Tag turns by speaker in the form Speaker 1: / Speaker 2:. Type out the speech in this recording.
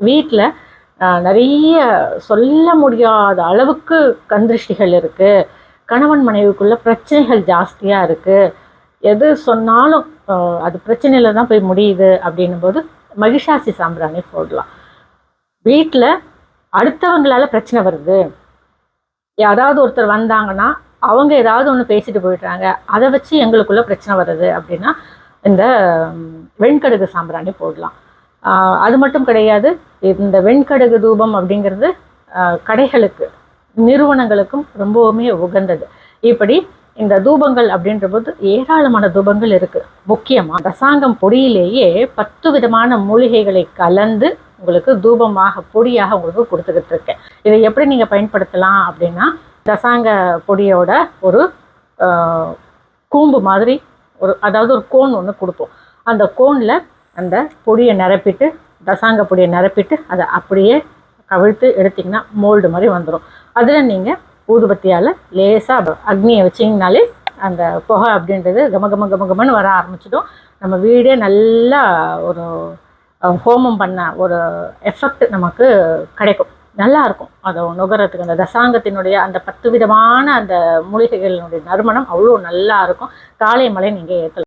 Speaker 1: வீட்டில் நிறைய சொல்ல முடியாத அளவுக்கு கந்திருஷ்டிகள் இருக்குது கணவன் மனைவிக்குள்ள பிரச்சனைகள் ஜாஸ்தியாக இருக்குது எது சொன்னாலும் அது பிரச்சனையில் தான் போய் முடியுது அப்படின்னும் போது மகிஷாசி சாம்பிராணி போடலாம். வீட்டில் அடுத்தவங்களால பிரச்சனை வருது. யாராவது ஒருத்தர் வந்தாங்கன்னா அவங்க ஏதாவது ஒன்று பேசிட்டு போயிடுறாங்க. அதை வச்சு எங்களுக்குள்ள பிரச்சனை வருது அப்படின்னா இந்த வெண்கடுகு சாம்பிராணி போடலாம். அது மட்டும் கிடையாது இந்த வெண்கடுகு தூபம் அப்படிங்கிறது கடைகளுக்கு நிறுவனங்களுக்கும் ரொம்பவுமே உகந்தது. இப்படி இந்த தூபங்கள் அப்படின்ற போது ஏராளமான தூபங்கள் இருக்குது முக்கியமாக ரசாங்கம் பொடியிலேயே பத்து விதமான மூலிகைகளை கலந்து உங்களுக்கு தூபமாக பொடியாக உங்களுக்கு கொடுத்துக்கிட்டு இருக்கேன். இதை எப்படி நீங்கள் பயன்படுத்தலாம் அப்படின்னா ரசாங்க பொடியோட ஒரு கூம்பு மாதிரி ஒரு அதாவது ஒரு கோன் ஒன்று கொடுப்போம். அந்த கோனில் அந்த பொடியை நிரப்பிட்டு தசாங்க பொடியை நிரப்பிட்டு அதை அப்படியே கவிழ்த்து எடுத்திங்கன்னா மோல்டு மாதிரி வந்துடும் அதில் நீங்கள் ஊதுபத்தியால் லேசாக அக்னியை வச்சிங்கனாலே அந்த புகை அப்படின்றது கம கம கம கமன்னு வர ஆரம்பிச்சிடும். நம்ம வீடே நல்லா ஒரு ஹோமம் பண்ண ஒரு எஃபெக்ட் நமக்கு கிடைக்கும். நல்லா இருக்கும். அதை நுகரத்துக்கு அந்த தசாங்கத்தினுடைய அந்த பத்து விதமான அந்த மூலிகைகளினுடைய நறுமணம் அவ்வளோ நல்லா இருக்கும். காலை மலை நீங்கள் ஏற்றலாம்